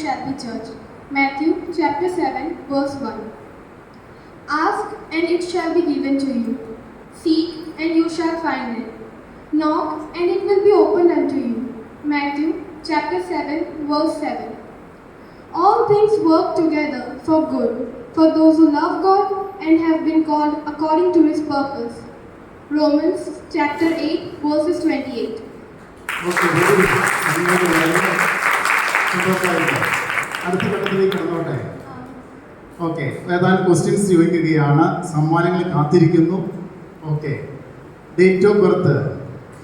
shall be judged. Matthew chapter 7 verse 1. Ask and it shall be given to you. Seek and you shall find it. Knock and it will be opened unto you. Matthew chapter 7 verse 7. All things work together for good for those who love God and have been called according to his purpose. Romans chapter 8 verses 28. Okay. സന്തോഷമായിട്ട് അടുത്ത ഘട്ടത്തിലേക്ക് കടന്നോട്ടെ. Okay. ഏതാനും questions ചോദിക്കുകയാണ്. സമ്മാനങ്ങൾ കാത്തിരിക്കുന്നു. Okay. Date of birth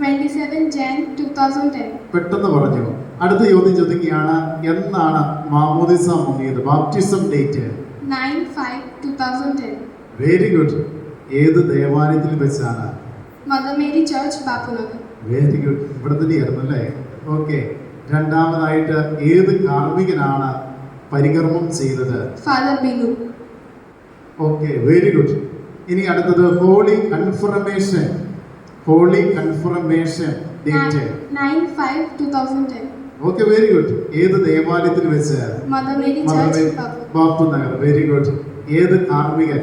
27 Jan 2010. പെട്ടെന്ന് പറഞ്ഞു. അടുത്ത ചോദ്യം ചോദിക്കുകയാണ്. എന്നാണ് മാമോദിസ മുങ്ങിയത് ബാപ്റ്റിസം ഡേറ്റ് 9 5 2010. വെരി ഗുഡ് ഏത് ദേവാലയത്തിൽ വെച്ചാണ്? വെരി ഗുഡ് ഇവിടെ തന്നെയായിരുന്നു അല്ലേ? ഓക്കെ. രണ്ടാമതായിട്ട് ഏത് കാർമ്മികനാണ് പരികർമ്മം ചെയ്തത്. ഓക്കെ വെരി ഗുഡ് ഇനി അടുത്തത് holy confirmation holy confirmation date 9 5 2010. Okay very good ഏത് ദേവാലയത്തിൽ വെച്ച്. ബാപ്പു നഗർ വെരി ഗുഡ് ഏത് കാർമ്മികൻ.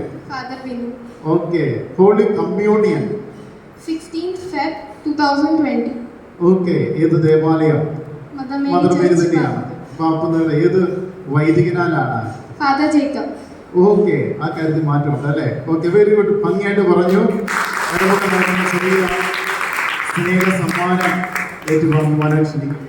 Okay holy communion 16th Feb 2020. Okay ഏത് ദേവാലയം മദർ Church, തന്നെയാണ്. നഗർ ഏത് വൈദികനാലാണ്. ഓക്കെ ആ കാര്യത്തിൽ മാറ്റമുണ്ട് അല്ലേ? ഓക്കെ വെരി ഗുഡ് ഭംഗിയായിട്ട് പറഞ്ഞു. സ്നേഹ സമ്മാനം ഏറ്റുവാങ്ങുവാനായിട്ട് ക്ഷണിക്കും